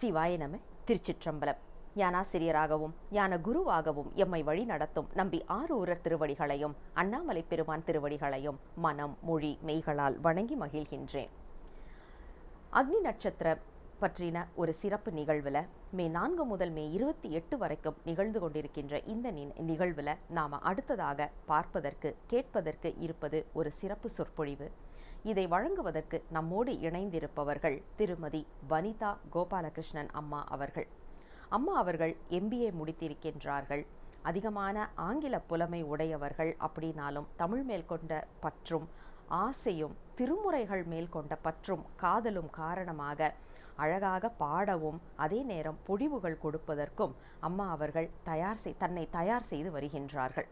சிவாய நம திருச்சிற்றம்பலம். ஞானாசிரியராகவும் ஞான குருவாகவும் எம்மை வழி நடத்தும் நம்பி ஆரூரர் திருவடிகளையும் அண்ணாமலை பெருமான் திருவடிகளையும் மனம் மொழி மெய்களால் வணங்கி மகிழ்கின்றேன். அக்னி நட்சத்திரம் பற்றின ஒரு சிறப்பு நிகழ்வில் மே நான்கு முதல் மே இருபத்தி எட்டு வரைக்கும் நிகழ்ந்து கொண்டிருக்கின்ற இந்த நி நிகழ்வில் நாம் அடுத்ததாக பார்ப்பதற்கு கேட்பதற்கு இருப்பது ஒரு சிறப்பு சொற்பொழிவு. இதை வழங்குவதற்கு நம்மோடு இணைந்திருப்பவர்கள் திருமதி வனிதா கோபாலகிருஷ்ணன் அம்மா அவர்கள். அம்மா அவர்கள் எம்பிஏ முடித்திருக்கின்றார்கள். அதிகமான ஆங்கில புலமை உடையவர்கள் அப்படின்னாலும் தமிழ் மேல் கொண்ட பற்றும் ஆசையும் திருமுறைகள் மேல் கொண்ட பற்றும் காதலும் காரணமாக அழகாக பாடவும் அதே நேரம் பொழிவுகள் கொடுப்பதற்கும் அம்மா அவர்கள் தயார் செய் தன்னை தயார் செய்து வருகின்றார்கள்.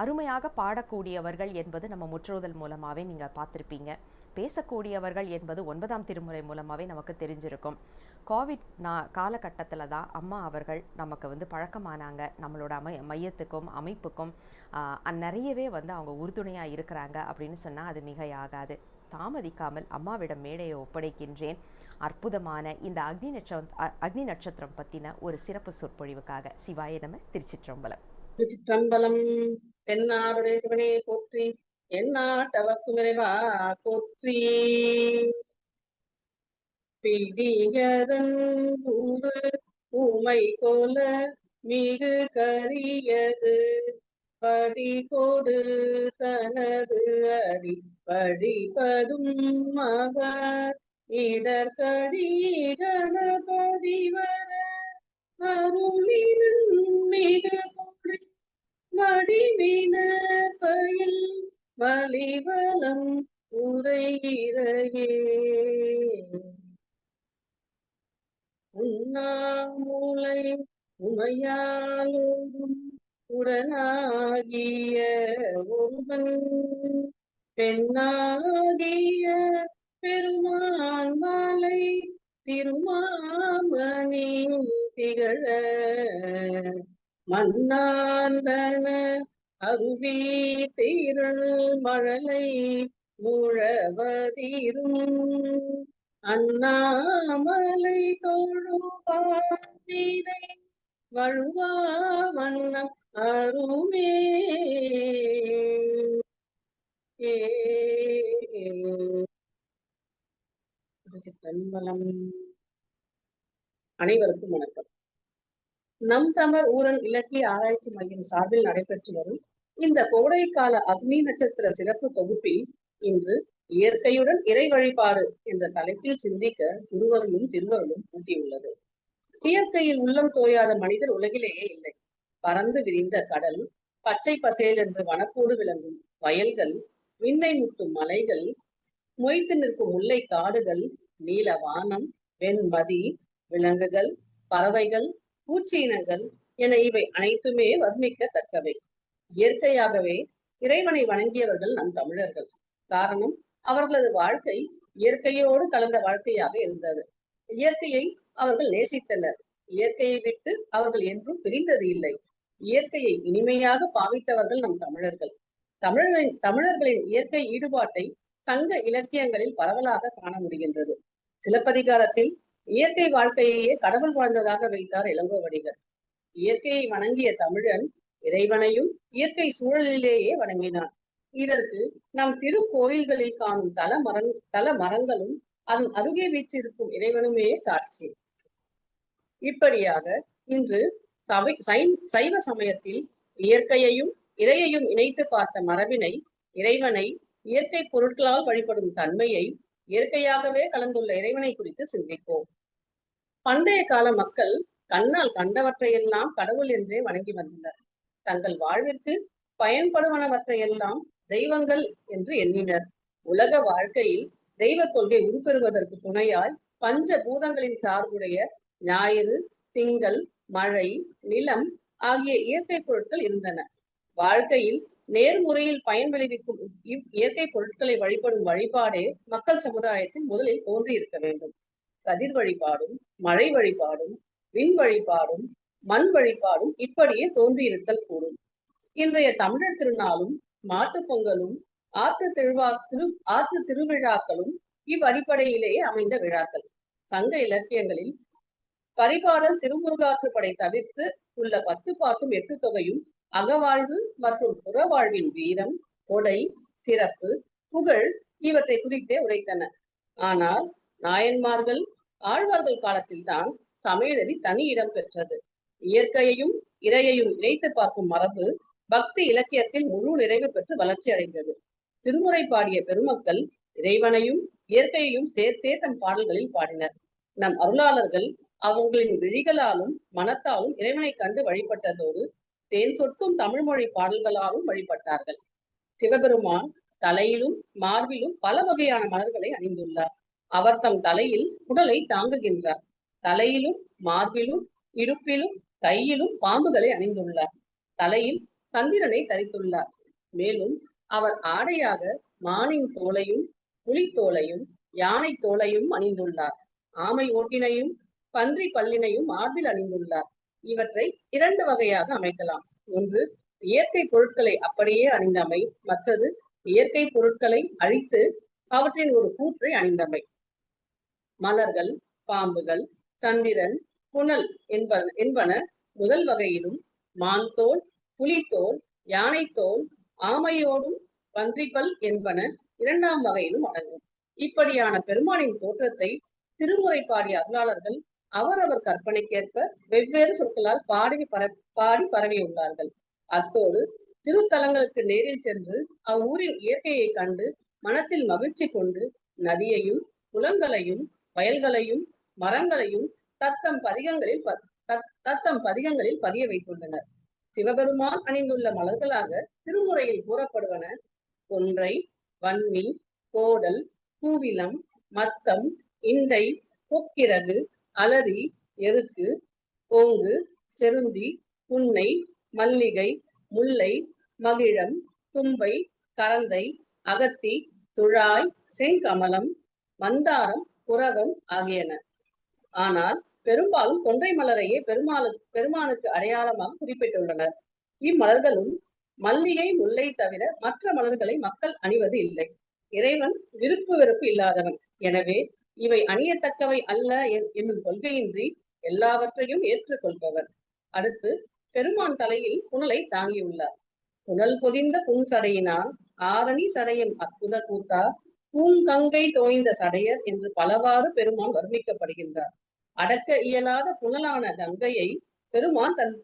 அருமையாக பாடக்கூடியவர்கள் என்பது நம்ம முற்றோதல் மூலமாகவே நீங்கள் பார்த்துருப்பீங்க. பேசக்கூடியவர்கள் என்பது ஒன்பதாம் திருமுறை மூலமாகவே நமக்கு தெரிஞ்சிருக்கும். கோவிட் நா காலகட்டத்தில் தான் அம்மா அவர்கள் நமக்கு வந்து பழக்கமானாங்க. நம்மளோட அமை மையத்துக்கும் அமைப்புக்கும் நிறையவே வந்து அவங்க உறுதுணையாக இருக்கிறாங்க அப்படின்னு சொன்னால் அது மிகையாகாது. தாமதிக்காமல் அம்மாவிடம் மேடையை ஒப்படைக்கின்றேன். அற்புதமான இந்த அக்னி நட்சத்திரம் அக்னி நட்சத்திரம் பற்றின ஒரு சிறப்பு சொற்பொழிவுக்காக சிவாய நம்ம திருச்சிற்றம்பலம். திருச்சிற்றம்பலம் தென்னாருடைய சிவனே போற்றி எந்நாட்டவர்க்கும் இறைவா போற்றி. பிடியதன் ஊரு ஊமை போல மிகு கரியது படிகோடு தனது அடி படிபடும் மகர் இடர்கடி கணபதி வர அருளினன் மிகு வடிவினர் பயில் வலிவலம் உரையிறையே உண்ணாமூலை உமையாலோடும் உடனாகிய ஒருவன் பெண்ணாகிய பெருமான் மாலை திருமாமணி திகழ மன்னாந்தன அருவி தீரள் மழலை முழவதீரும். அண்ணாமலை தோழுவாவினை வழுவா வண்ணம் அருமே. ஏ. அனைவருக்கும் வணக்கம். நம் தமிழ் ஊரன் இலக்கிய ஆராய்ச்சி மையம் சார்பில் நடைபெற்று வரும் இந்த கோடைக்கால அக்னி நட்சத்திர சிறப்பு தொகுப்பில் இன்று இயற்கையுடன் இறை வழிபாடு என்ற தலைப்பில் சிந்திக்க குருவருளும் திருவருளும் கூட்டியுள்ளது இயற்கையில் உள்ளம் தோயாத மனிதர் உலகிலேயே இல்லை. பறந்து விரிந்த கடல் பச்சை பசேல் என்று வனப்போடு விளங்கும் வயல்கள் விண்ணை முட்டும் மலைகள் மொய்த்து நிற்கும் முல்லை காடுகள் நீல வானம் வெண்மதி விலங்குகள் பறவைகள் பூச்சி இனங்கள் என இவை அனைத்துமே வர்ணிக்கத்தக்கவை. இயற்கையாகவே இறைவனை வணங்கியவர்கள் நம் தமிழர்கள். காரணம் அவர்களது வாழ்க்கை இயற்கையோடு கலந்த வாழ்க்கையாக இருந்தது. இயற்கையை அவர்கள் நேசித்தனர். இயற்கையை விட்டு அவர்கள் என்றும் பிரிந்தது இல்லை. இயற்கையை இனிமையாக பாவித்தவர்கள் நம் தமிழர்கள். தமிழர்களின் தமிழர்களின் இயற்கை ஈடுபாட்டை சங்க இலக்கியங்களில் பரவலாக காண முடிகின்றது. சிலப்பதிகாரத்தில் இயற்கை வாழ்க்கையையே கடவுள் வாழ்ந்ததாக வைத்தார் இளங்கோவடிகள் இயற்கையை வணங்கிய தமிழன் இறைவனையும் இயற்கை சூழலிலேயே வணங்கினான். இதற்கு நம் திருக்கோயில்களில் காணும் தல மரங் தல மரங்களும் அதன் அருகே வீற்றிருக்கும் இறைவனுமே சாட்சி. இப்படியாக இன்று சபை சைவ சமயத்தில் இயற்கையையும் இறையையும் இணைத்து பார்த்த மரபினை இறைவனை இயற்கை பொருட்களால் வழிபடும் தன்மையை இயற்கையாகவே கலந்துள்ள இறைவனை குறித்து சிந்திப்போம். பண்டைய கால மக்கள் கண்ணால் கண்டவற்றையெல்லாம் கடவுள் என்றே வணங்கி வந்தனர். தங்கள் வாழ்விற்கு பயன்படுவனவற்றையெல்லாம் தெய்வங்கள் என்று எண்ணினர். உலக வாழ்க்கையில் தெய்வ கொள்கை உருப்பெறுவதற்கு துணையாய் பஞ்ச பூதங்களின் சார்புடைய ஞாயிறு திங்கள் மழை நிலம் ஆகிய இயற்கை பொருட்கள் இருந்தன. வாழ்க்கையில் நேர்முறையில் பயன் விளைவிக்கும் இவ் இயற்கை பொருட்களை வழிபடும் வழிபாடே மக்கள் சமுதாயத்தில் முதலில் தோன்றி இருக்க வேண்டும். கதிர் வழிபாடும் மழை வழிபாடும் விண் வழிபாடும் மண் வழிபாடும் இப்படியே தோன்றியிருத்தல் கூடும். இன்றைய தமிழர் திருநாளும் மாட்டுப் பொங்கலும் ஆற்று திருவா திரு ஆற்று திருவிழாக்களும் இவ்வடிப்படையிலேயே அமைந்த விழாக்கள். சங்க இலக்கியங்களில் பரிபாடல் திருமுருகாற்றுப்படை தவிர்த்து உள்ள பத்து பாட்டும் எட்டு தொகையும் அகவாழ்வு மற்றும் புறவாழ்வின் வீரம் கொடை சிறப்பு புகழ் இவற்றை குறித்தே உரைத்தன. ஆனால் நாயன்மார்கள் ஆழ்வார்கள் காலத்தில்தான் சமையலறி தனி இடம் பெற்றது. இயற்கையையும் இறையையும் இணைத்து பார்க்கும் மரபு பக்தி இலக்கியத்தில் முழு நிறைவு பெற்று வளர்ச்சி அடைந்தது. திருமுறை பாடிய பெருமக்கள் இறைவனையும் இயற்கையையும் சேர்த்தே தம் பாடல்களில் பாடினர். நம் அருளாளர்கள் அவங்களின் விழிகளாலும் மனத்தாலும் இறைவனை கண்டு வழிபட்டதோடு தேன் சொட்டும் தமிழ்மொழி பாடல்களாலும் வழிபட்டார்கள். சிவபெருமான் தலையிலும் மார்பிலும் பல வகையான மலர்களை அணிந்துள்ளார். அவர் தம் தலையில் உடலை தாங்குகின்றார். தலையிலும் மார்பிலும் இடுப்பிலும் கையிலும் பாம்புகளை அணிந்துள்ளார். தலையில் சந்திரனை தரித்துள்ளார். மேலும் அவர் ஆடையாக மானின் தோலையும் புலித்தோலையும் யானை தோலையும் அணிந்துள்ளார். ஆமை ஓட்டினையும் பன்றி பல்லினையும் மார்பில் அணிந்துள்ளார். இவற்றை இரண்டு வகையாக அமைக்கலாம். ஒன்று இயற்கை பொருட்களை அப்படியே அணிந்தமை. மற்றது இயற்கை பொருட்களை அழித்து அவற்றின் ஒரு கூற்றை அணிந்தமை. மலர்கள் பாம்புகள் சந்திரன் புனல் என்ப என்பன முதல் வகையிலும் மான் தோல் புலித்தோல் யானைத்தோல் ஆமையோடும் பன்றிப்பல் என்பன இரண்டாம் வகையிலும் அடங்கும். இப்படியான பெருமானின் தோற்றத்தை திருமுறைப்பாடி அருளாளர்கள் அவரவர் கற்பனைக்கேற்ப வெவ்வேறு சொற்களால் பாடி பர பாடி பரவியுள்ளார்கள் அத்தோடு திருத்தலங்களுக்கு நேரில் சென்று அவ்வூரின் இயற்கையை கண்டு மனத்தில் மகிழ்ச்சி கொண்டு நதியையும் குளங்களையும் வயல்களையும் மரங்களையும் தத்தம் பதிகங்களில் தத்- தத்தம் பதிகங்களில் பதிய வைத்துள்ளனர். சிவபெருமான் அணிந்துள்ள மலர்களாக திருமுறையில் கூறப்படுவன கொன்றை வன்னி கோடல் பூவிலம் மத்தம் இண்டை பொக்கிரகு அலரி எருக்கு ஓங்கு செருந்தி புன்னை மல்லிகை முல்லை மகிழம் தும்பை கரந்தை அகத்தி துழாய் செங்கமலம் மந்தாரம் புரகம் ஆகியன. ஆனால் பெரும்பாலும் கொன்றை மலரையே பெருமாளுக்கு பெருமானுக்கு அடையாளமாக குறிப்பிட்டுள்ளனர். இம்மலர்களும் மல்லிகை முல்லை தவிர மற்ற மலர்களை மக்கள் அணிவது இல்லை. இறைவன் விருப்பு வெறுப்பு இல்லாதவன். எனவே இவை அணியத்தக்கவை அல்ல என்னும் கொள்கையின்றி எல்லாவற்றையும் ஏற்றுக்கொள்பவர். அடுத்து பெருமான் தலையில் புனலை தாங்கியுள்ளார். புனல் பொதிந்த புன்சடையினால் ஆரணி சடையும் அற்புத கூத்தா பூங்கங்கை தோய்ந்த சடையர் என்று பலவாறு பெருமான் வர்ணிக்கப்படுகின்றார். அடக்க இயலாத புனலான கங்கையை பெருமான் தன்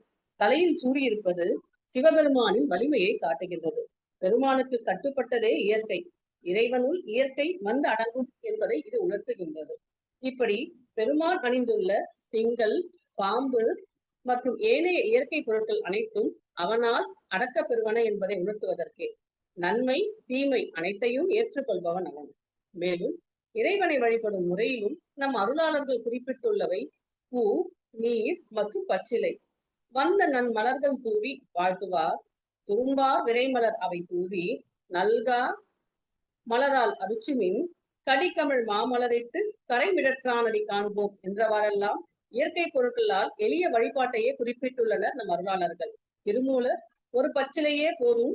தலையில் சூடியிருப்பது சிவபெருமானின் வலிமையை காட்டுகின்றது. பெருமானுக்கு கட்டுப்பட்டதே இயற்கை. இறைவனுள் இயற்கை வந்து அடங்கும் என்பதை இது உணர்த்துகின்றது. இப்படி பெருமாள் அணிந்துள்ள திங்கள் பாம்பு மற்றும் ஏனைய இயற்கை பொருட்கள் அனைத்தும் அவனால் அடக்கப் பெறுவன என்பதை உணர்த்துவதற்கே. நன்மை தீமை அனைத்தையும் ஏற்றுக்கொள்பவன் அவன். மேலும் இறைவனை வழிபடும் முறையிலும் நம் அருளாளர்கள் குறிப்பிட்டுள்ளவை பூ நீர் மற்றும் பச்சிலை. வந்த நன் மலர்கள் தூவி வாழ்த்துவார். துரும்பா விரைமலர் அவை தூவி நல்கா மலரால் அருச்சுமின் கடிக்கமிழ் மாமலரிட்டு கரைமிடற்றானடி காண்போம் என்றவாறெல்லாம் இயற்கை பொருட்களால் எளிய வழிபாட்டையே குறிப்பிட்டுள்ளனர் நம் அருளாளர்கள். திருமூலர் ஒரு பச்சிலையே போதும்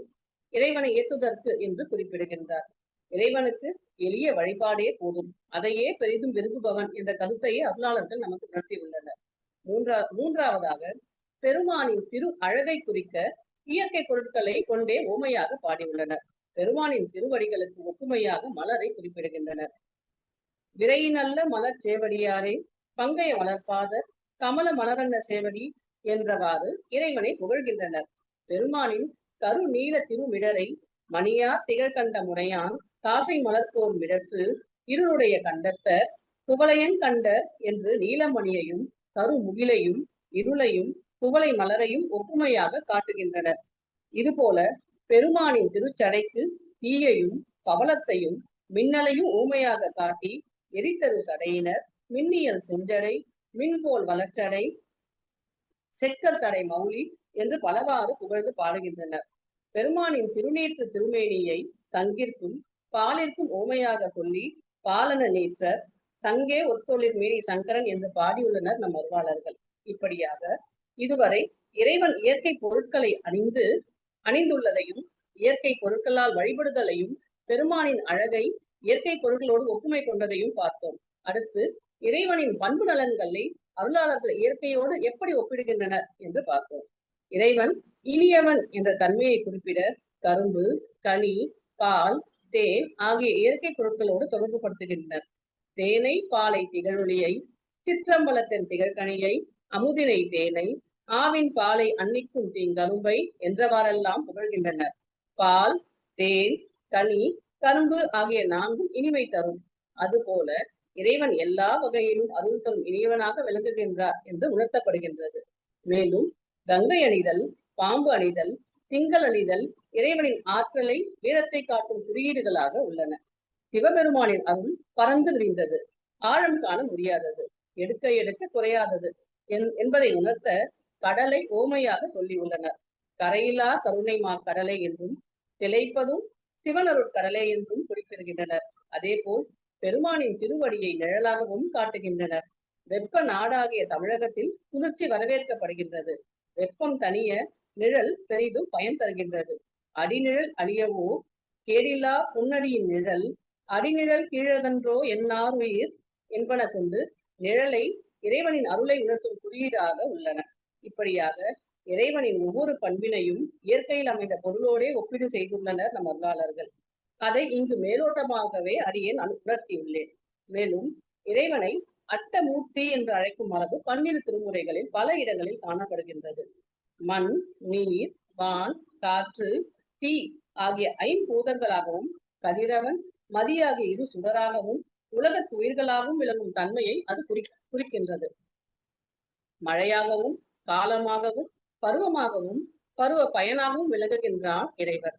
இறைவனை ஏத்துதற்கு என்று குறிப்பிடுகின்றார். இறைவனுக்கு எளிய வழிபாடே போதும். அதையே பெரிதும் விரும்புபவன் என்ற கருத்தையே அருளாளர்கள் நமக்கு உணர்த்தியுள்ளனர். மூன்றா மூன்றாவதாக பெருமானின் திரு அழகை குறிக்க இயற்கை பொருட்களை கொண்டே ஓமையாக பாடியுள்ளனர். பெருமானின் திருவடிகளுக்கு ஒப்புமையாக மலரை குறிப்பிடுகின்றனர். விரையினல்ல மலர் சேவடியாரே பங்கைய மலர்பாதர் கமல மலரன்ன சேவடி என்றவாறு இறைவனை புகழ்கின்றனர். பெருமானின் கரு நீல திருமிடரை மணியார் திகழ்கண்ட முறையான் காசை மலர்போர் மிடற்று இருளுடைய கண்டத்தர் குவளையன் கண்டர் என்று நீலமணியையும் கரு முகிலையும் இருளையும் குவளை மலரையும் ஒப்புமையாக காட்டுகின்றனர். இதுபோல பெருமானின் திருச்சடைக்கு தீயையும் பவளத்தையும் மின்னலையும் ஊமையாக காட்டி எரித்தரு சடையினர் மின்னியல் செஞ்சடை மின்போல் வளர்ச்சடை செக்கர் சடை மௌலி என்று பலவாறு புகழ்ந்து பாடுகின்றனர். பெருமானின் திருநீற்று திருமேனியை சங்கிற்கும் பாலிற்கும் ஓமையாக சொல்லி பாலன நீற்றர் சங்கே ஒத்தொழில் மேனி சங்கரன் என்று பாடியுள்ளனர் நம் அருவாளர்கள் இப்படியாக இதுவரை இறைவன் இயற்கை பொருட்களை அணிந்து அணிந்துள்ளதையும் இயற்கை பொருட்களால் வழிபடுதலையும் பெருமானின் அழகை இயற்கை பொருட்களோடு ஒப்புமை கொண்டதையும் பார்த்தோம். அடுத்து இறைவனின் பண்பு நலன்களை அருளாளர்கள் இயற்கையோடு எப்படி ஒப்பிடுகின்றனர் என்று பார்ப்போம். இறைவன் இனியவன் என்ற தன்மையை குறிப்பிட கரும்பு கனி பால் தேன் ஆகிய இயற்கை பொருட்களோடு தொடர்பு படுத்துகின்றனர். தேனை பாலை திகழொலியை சிற்றம்பலத்தின் திகழ்கனியை அமுதினை தேனை ஆவின் பாலை அன்னிக்கும் தீங்கரும்பை என்றவாறெல்லாம் புகழ்கின்றனர் பால் தேன் கனி கரும்பு ஆகிய நான்கும் இனிமை தரும். அதுபோல இறைவன் எல்லா வகையிலும் அருள் தரும் இனியவனாக விளங்குகின்றார் என்று உணர்த்தப்படுகின்றது. மேலும் கங்கை அணிதல் பாம்பு அணிதல் திங்கள் அணிதல் இறைவனின் ஆற்றலை வீரத்தை காட்டும் குறியீடுகளாக உள்ளன. சிவபெருமானின் அருள் பறந்து விரிந்தது ஆழம் காண முடியாதது. எடுக்க எடுக்க குறையாதது. என்- என்பதை உணர்த்த கடலை ஓமையாக சொல்லியுள்ளனர் கரையிலா கருணை மா கடலை என்றும் திளைப்பதும் சிவனருட்கடலை என்றும் குறிப்பிடுகின்றனர். அதேபோல் பெருமானின் திருவடியை நிழலாகவும் காட்டுகின்றனர். வெப்ப நாடாகிய தமிழகத்தில் குளிர்ச்சி வரவேற்கப்படுகின்றது. வெப்பம் தனிய நிழல் பெரிதும் பயன் தருகின்றது. அடிநிழல் அழியவோ கேடில்லா புன்னடியின் நிழல் அடிநிழல் கீழதன்றோ என்னார் உயிர் என்பன கொண்டு நிழலை இறைவனின் அருளை உணர்த்தும் குறியீடாக உள்ளன. இப்படியாக இறைவனின் ஒவ்வொரு பண்பினையும் இயற்கையில் அமைந்த பொருளோடே ஒப்பீடு செய்துள்ளனர் நம் அருளாளர்கள். அதை இங்கு மேலோட்டமாகவே அடியேன் உணர்த்தியுள்ளேன். மேலும் இறைவனை அட்டமூர்த்தி என்று அழைக்கும் மரபு பன்னிரு திருமுறைகளில் பல இடங்களில் காணப்படுகின்றது. மண் நீர் வான் காற்று தீ ஆகிய ஐம்பூதங்களாகவும் கதிரவன் மதி ஆகிய இரு சுடராகவும் உலகத் உயிர்களாகவும் விளங்கும் தன்மையை அது குறி குறிக்கின்றது. மழையாகவும் காலமாகவும் பருவமாகவும் பருவ பயனாகவும் விளங்குகின்றான் இறைவர்.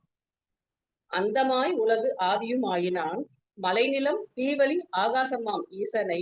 அந்தமாய் உலகு ஆதியும் ஆயினான். மலைநிலம் தீவலி ஆகாசமாம் ஈசனை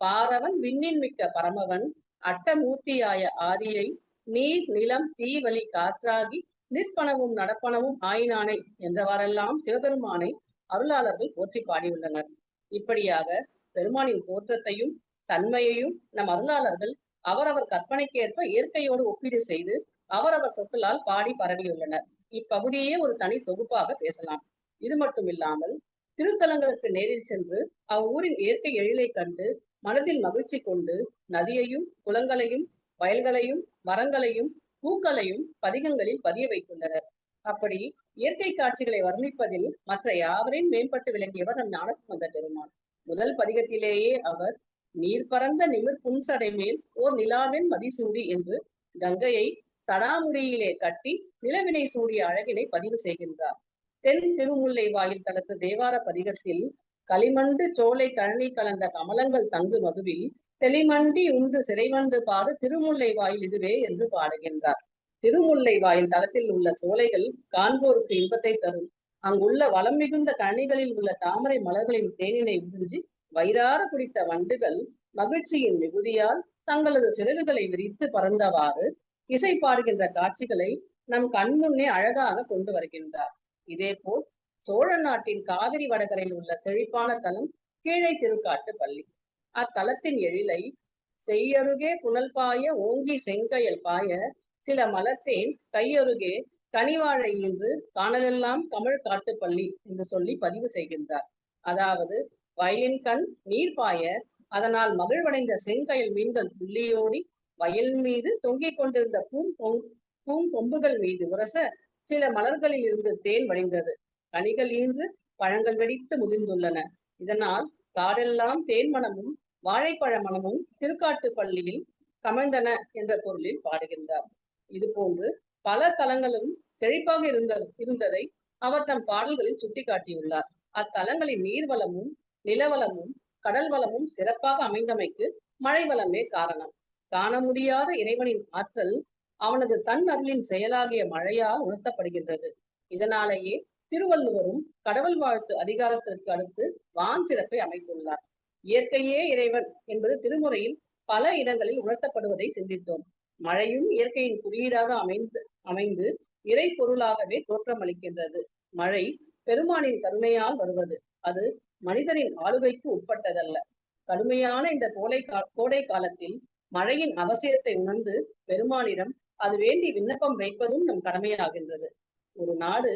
பாரவன் விண்ணின் மிக்க பரமவன் அட்டமூர்த்தியாய ஆதியை நீர் நிலம் தீவலி காற்றாகி நிற்பனவும் நடப்பனவும் ஆயினானை என்றவாறெல்லாம் சிவபெருமானை அருளாளர்கள் போற்றி பாடியுள்ளனர். இப்படியாக பெருமானின் தோற்றத்தையும் தன்மையையும் நம் அருளாளர்கள் அவரவர் கற்பனைக்கேற்ப இயற்கையோடு ஒப்பீடு செய்து அவரவர் சொற்களால் பாடி பரவியுள்ளனர். இப்பகுதியே ஒரு தனி தொகுப்பாக பேசலாம். இது மட்டுமில்லாமல் திருத்தலங்களுக்கு நேரில் சென்று அவ்வூரின் இயற்கை எழிலை கண்டு மனதில் மகிழ்ச்சி கொண்டு நதியையும் குளங்களையும் வயல்களையும் மரங்களையும் பூக்களையும் பதிகங்களில் பதிய வைத்துள்ளனர். அப்படி இயற்கை காட்சிகளை வர்ணிப்பதில் மற்ற யாவரையும் மேம்பட்டு விளங்கியவர் நம் ஞானசம்பந்த பெருமான். முதல் பதிகத்திலேயே அவர் நீர் பறந்த நிமிர் புன்சடை மேல் ஓர் நிலாவின் மதிசூடி என்று கங்கையை சடாமுடியிலே கட்டி நிலவினை சூடிய அழகினை பதிவு செய்கின்றார். தென் திருமுல்லை வாயில் தளத்து தேவார பதிகத்தில் களிமண்டு சோலை கழனி கலந்த கமலங்கள் தங்கு மதுவில் தெளிமண்டி உண்டு சிறைவண்டு பாடு திருமுல்லை வாயில் இதுவே என்று பாடுகின்றார். திருமுல்லை வாயில் தளத்தில் உள்ள சோலைகள் காண்போருக்கு இன்பத்தை தரும். அங்குள்ள வளம் மிகுந்த கழனிகளில் உள்ள தாமரை மலர்களின் தேனினை உறிஞ்சி வயிறார குடித்த வண்டுகள் மகிழ்ச்சியின் மிகுதியால் தங்களது சிறகுகளை விரித்து பறந்தவாறு இசை பாடுகின்ற காட்சிகளை நம் கண்முன்னே அழகாக கொண்டு வருகின்றார். இதேபோல் சோழ நாட்டின் காவிரி வடகரையில் உள்ள செழிப்பான தலம் கீழே திருக்காட்டு பள்ளி. அத்தலத்தின் எழிலை செய்யருகே புனல் பாய ஓங்கி செங்கையல் பாய சில மலத்தேன் கையருகே கனிவாழை ஈன்று காணலெல்லாம் தமிழ் காட்டுப்பள்ளி என்று சொல்லி பதிவு செய்கின்றார். அதாவது வயலின் கண் நீர் பாய அதனால் மகிழ்வடைந்த செங்கயல் மீன்கள் துள்ளியோடி வயல் மீது தொங்கிக் கொண்டிருந்த பூம் பூங்கொம்புகள் மீது உரச சில மலர்களில் இருந்து தேன் வடிந்தது கனிகள் ஈன்று பழங்கள் வெடித்து முதிர்ந்துள்ளன. இதனால் காடெல்லாம் தேன் மணமும் வாழைப்பழ மணமும் திருக்காட்டு பள்ளியில் கமழ்ந்தன என்ற பொருளில் பாடுகின்றார். இது போன்று பல தலங்களும் செழிப்பாக இருந்த இருந்ததை அவர் தம் பாடல்களில் சுட்டிக்காட்டியுள்ளார். அத்தலங்களின் நீர்வளமும் நிலவளமும் கடல் வளமும் சிறப்பாக அமைந்தமைக்கு மழை வளமே காரணம். காண முடியாத இறைவனின் ஆற்றல் அவனது தன் அருளின் செயலாகிய மழையால் உணர்த்தப்படுகின்றது. இதனாலேயே திருவள்ளுவரும் கடவுள் வாழ்த்து அதிகாரத்திற்கு அடுத்து வான் சிறப்பை அமைத்துள்ளார். இயற்கையே இறைவன் என்பது திருமுறையில் பல இடங்களில் உணர்த்தப்படுவதை சிந்தித்தோம். மழையும் இயற்கையின் குறியீடாக அமைந்து அமைந்து இறை பொருளாகவே தோற்றமளிக்கின்றது. மழை பெருமானின் கருணையால் வருவது. அது மனிதனின் ஆளுகைக்கு உட்பட்டதல்ல. கடுமையான இந்த கோடை கா கோடை காலத்தில் மழையின் அவசியத்தை உணர்ந்து பெருமானிடம் அது வேண்டி விண்ணப்பம் வைப்பதும் நம் கடமையாகின்றது. ஒரு நாடு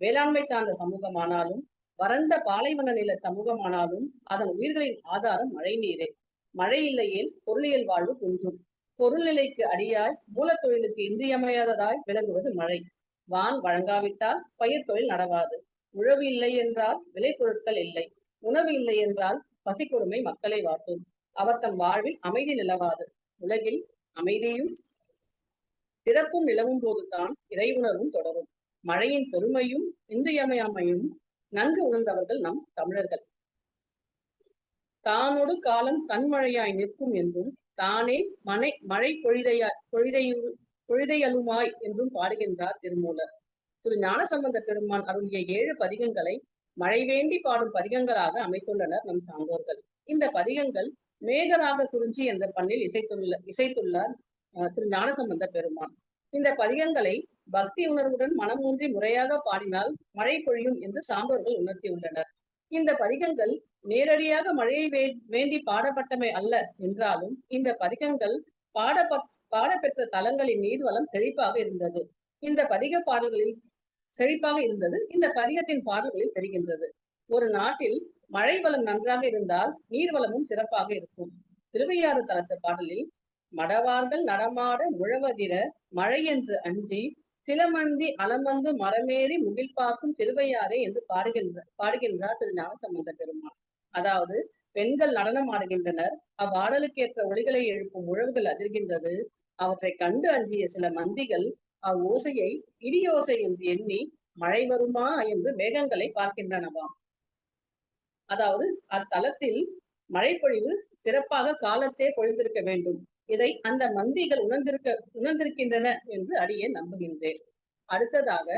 வேளாண்மை சார்ந்த சமூகமானாலும் வறண்ட பாலைவன நில சமூகமானாலும் அதன் உயிர்களின் ஆதாரம் மழை நீரே மழை இல்லையேல் பொருளியல் வாழ்வு குன்றும். பொருள்நிலைக்கு அடியாய் மூலத்தொழிலுக்கு இன்றியமையாததாய் விளங்குவது மழை. வான் வழங்காவிட்டால் பயிர் தொழில் நடவாது. உழவு இல்லை என்றால் விளைபொருட்கள் இல்லை. உணவு இல்லை என்றால் பசிக்கொடுமை மக்களை வாட்டும். அவர் தம் வாழ்வில் அமைதி நிலவாது. உலகில் அமைதியும் சிறப்பும் நிலவும் போதுதான் இறை உணர்வும் தொடரும். மழையின் பெருமையும் இன்றியமையாமையும் நன்கு உணர்ந்தவர்கள் நம் தமிழர்கள். தானொடு காலம் கண்மழையாய் நிற்கும் என்றும் தானே மனை மழை பொழிதையாய் பொழிதையு பொழிதையலுமாய் என்றும் பாடுகின்றார் திருமூலர். திரு ஞானசம்பந்த பெருமான் அருளிய ஏழு பதிகங்களை மழை வேண்டி பாடும் பதிகங்களாக அமைத்துள்ளனர் நம் சான்றோர்கள். இந்த பதிகங்கள் மேகராக குறிஞ்சி என்ற பண்ணில் இசைத்துள்ள இசைத்துள்ளார் திரு ஞானசம்பந்த பெருமான். இந்த பதிகங்களை பக்தி உணர்வுடன் மனமூன்றி முறையாக பாடினால் மழை பொழியும் என்று சான்றோர்கள் உணர்த்தியுள்ளனர். இந்த பதிகங்கள் நேரடியாக மழையை வே- வேண்டி பாடப்பட்டமை அல்ல என்றாலும் இந்த பதிகங்கள் பாடப்ப பாடப்பெற்ற தலங்களின் நீர்வளம் செழிப்பாக இருந்தது. இந்த பதிக பாடல்களில் செழிப்பாக இருந்தது. இந்த பதிகத்தின் பாடல்களில் தெரிகின்றது. ஒரு நாட்டில் மழை வளம் நன்றாக இருந்தால் நீர் வளமும் சிறப்பாக இருக்கும். திருவையாறு தளத்து பாடலில் மடவார்கள் நடமாட முழவதிர மழை என்று அஞ்சி சிலமந்தி அலமந்து மரமேறி முகில் பார்க்கும் திருவையாறே என்று பாடுகின்ற பாடுகின்றார் திரு ஞானசம்பந்த பெருமாள். அதாவது பெண்கள் நடனம் ஆடுகின்றனர். அவ்வாடலுக்கேற்ற ஒளிகளை எழுப்பும் உழவுகள் அதிர்கின்றது. அவற்றை கண்டு அஞ்சிய சில மந்திகள் அவ்வோசையை இடியோசை என்று எண்ணி மழை வருமா என்று மேகங்களை பார்க்கின்றனவாம். அதாவது அத்தலத்தில் மழைப்பொழிவு சிறப்பாக காலத்தே பொழிந்திருக்க வேண்டும். இதை அந்த மந்திகள் உணர்ந்திருக்க உணர்ந்திருக்கின்றன என்று அடியே நம்புகின்றேன். அடுத்ததாக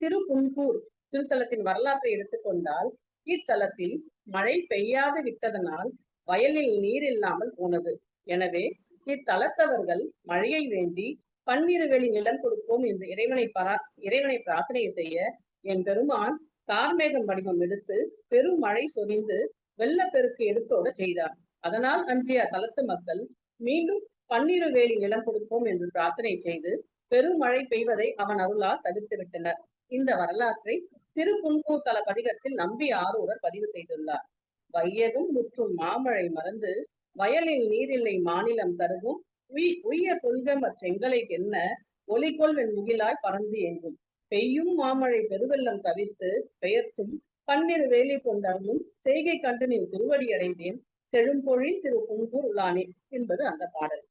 திருப்புன்பூர் திருத்தலத்தின் வரலாற்றை எடுத்துக்கொண்டால் இத்தலத்தில் மழை பெய்யாது விட்டதனால் வயலில் நீர் இல்லாமல் போனது. எனவே இத்தலத்தவர்கள் மழையை வேண்டி பன்னீர்வேலி நிலம் கொடுப்போம் என்று இறைவனை பரா இறைவனை பிரார்த்தனை செய்ய என் பெருமான் கார்மேகம் வடிவம் எடுத்து பெரும் மழை சொரிந்து வெள்ளப்பெருக்கு எடுத்தோட செய்தார். அதனால் அஞ்சிய தலத்து மக்கள் மீண்டும் பன்னிரு வேலி நிலம் கொடுப்போம் என்று பிரார்த்தனை செய்து பெரும் மழை பெய்வதை அவன் அருளால் தவிர்த்து விட்டனர். இந்த வரலாற்றை திருப்புன்கூர் தல பதிகத்தில் நம்பி ஆரூரர் பதிவு செய்துள்ளார். வையகம் முற்றும் மாமழை மறந்து வயலில் நீரில்லை மாநிலம் தருவும் உய் உய்ய கொள்க மற்றெங்களை என்ன ஒலிகொள்வெண் முகிலாய் பறந்து எங்கும் பெய்யும் மாமழை பெருவெள்ளம் தவித்து பெயர்த்தும் பன்னிரு வேலி கொண்டாலும் செய்கை கண்டு நீ திருவடி அடைந்தேன் செழும்பொழி திரு குன்பூர் உலானே என்பது அந்த பாடல்.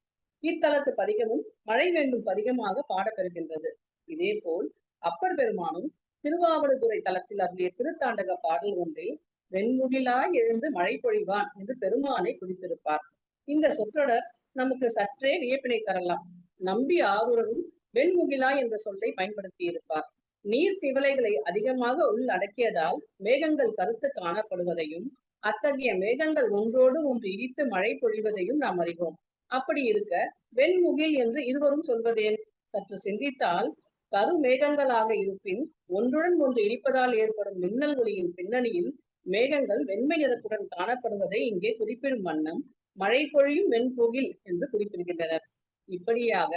இத்தலத்து பதிகமும் மழை வேண்டும் பதிகமாக பாடப்பெறுகின்றது. இதேபோல் அப்பர் பெருமானும் திருவாவடுதுறை தலத்தில் அருளிய திருத்தாண்டக பாடல் ஒன்றில் வெண்முகிலாய் எழுந்து மழை பொழிவான் என்று பெருமானை குறித்திருப்பார் இந்த சொற்றொடர் நமக்கு சற்றே வியப்பினை தரலாம். நம்பி ஆரூரரும் வெண்முகிலா என்ற சொல்லை பயன்படுத்தி இருப்பார் நீர் திவலைகளை அதிகமாக உள்ளடக்கியதால் மேகங்கள் கருத்து காணப்படுவதையும் அத்தகைய மேகங்கள் ஒன்றோடு ஒன்று இடித்து மழை பொழிவதையும் நாம் அறிவோம். அப்படி இருக்க வெண்முகில் என்று இருவரும் சொல்வதேன்? சற்று சிந்தித்தால் கரு மேகங்களாக இருப்பின் ஒன்றுடன் ஒன்று இடிப்பதால் ஏற்படும் மின்னல் ஒளியின் பின்னணியில் மேகங்கள் வெண்மை நிறத்துடன் காணப்படுவதை இங்கே குறிப்பிடும் வண்ணம் மழை பொழியும் வெண்புகில் என்று குறிப்பிடுகின்றனர். இப்படியாக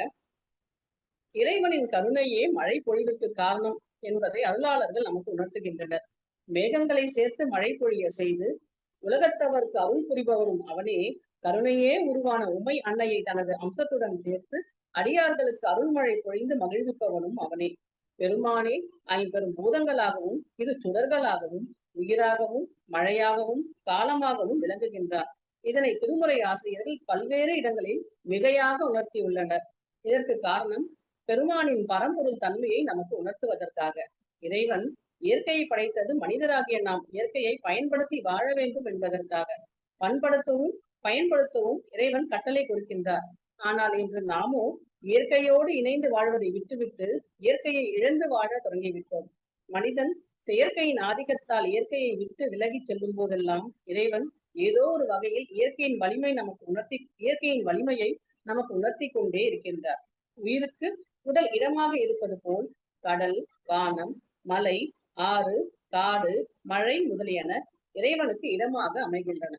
இறைவனின் கருணையே மழை பொழிவுக்கு காரணம் என்பதை அருளாளர்கள் நமக்கு உணர்த்துகின்றனர். மேகங்களை சேர்த்து மழை பொழிய செய்து உலகத்தவர்க்கு அருள் புரிபவரும் அவனே கருணையே உருவான உமை அன்னையை தனது அம்சத்துடன் சேர்த்து அடியார்களுக்கு அருள்மழை பொழிந்து மகிழ்விப்பவனும் அவனே. பெருமானே ஐம்பெரும் பூதங்களாகவும் இரு சுடர்களாகவும் உயிராகவும் மழையாகவும் காலமாகவும் விளங்குகின்றார். இதனை திருமுறை ஆசிரியர்கள் பல்வேறு இடங்களில் மிகையாக உணர்த்தியுள்ளனர். இதற்கு காரணம் பெருமானின் பரம்பொருள் தன்மையை நமக்கு உணர்த்துவதற்காக. இறைவன் இயற்கையை படைத்தது மனிதராகிய நாம் இயற்கையை பயன்படுத்தி வாழ வேண்டும் என்பதற்காக. பண்படுத்தவும் பயன்படுத்தவும் இறைவன் கட்டளை கொடுக்கின்றார். ஆனால் இன்று நாமோ இயற்கையோடு இணைந்து வாழ்வதை விட்டுவிட்டு இயற்கையை இழந்து வாழ தொடங்கிவிட்டோம். மனிதன் செயற்கையின் ஆதிக்கத்தால் இயற்கையை விட்டு விலகிச் செல்லும் போதெல்லாம் இறைவன் ஏதோ ஒரு வகையில் இயற்கையின் வலிமை நமக்கு உணர்த்தி இயற்கையின் வலிமையை நமக்கு உணர்த்தி கொண்டே இருக்கின்றார். உயிருக்கு உடல் இடமாக இருப்பது போல் கடல் வானம் மலை ஆறு காடு மழை முதலியன இறைவனுக்கு இடமாக அமைகின்றன.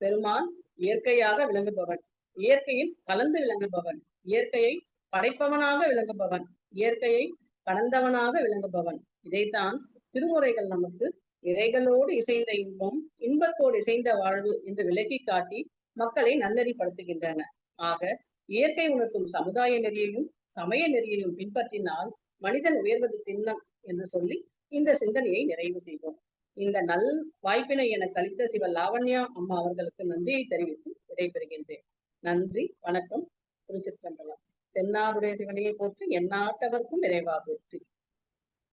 பெருமான் இயற்கையாக விளங்குபவன். இயற்கையில் கலந்து விளங்குபவன். இயற்கையை படைப்பவனாக விளங்குபவன். இயற்கையை கடந்தவனாக விளங்குபவன். இதைத்தான் திருமுறைகள் நமக்கு இறைகளோடு இசைந்த இன்பம் இன்பத்தோடு இசைந்த வாழ்வு என்று விலக்கி காட்டி மக்களை நன்னெறிப்படுத்துகின்றன ஆக இயற்கை உணர்த்தும் சமுதாய நெறியையும் சமய நெறியையும் பின்பற்றினால் மனிதன் உயர்வது திண்ணம் என்று சொல்லி இந்த சிந்தனையை நிறைவு செய்வோம். இந்த நல் வாய்ப்பினை என கழித்த சிவ லாவண்யா அம்மா அவர்களுக்கு நன்றியை தெரிவித்து விடைபெறுகின்றேன். நன்றி வணக்கம் திருச்சிற்றம்பலம். தென்னாருடைய சிவனையை போற்றி எந்நாட்டவர்க்கும் நிறைவா போற்றி.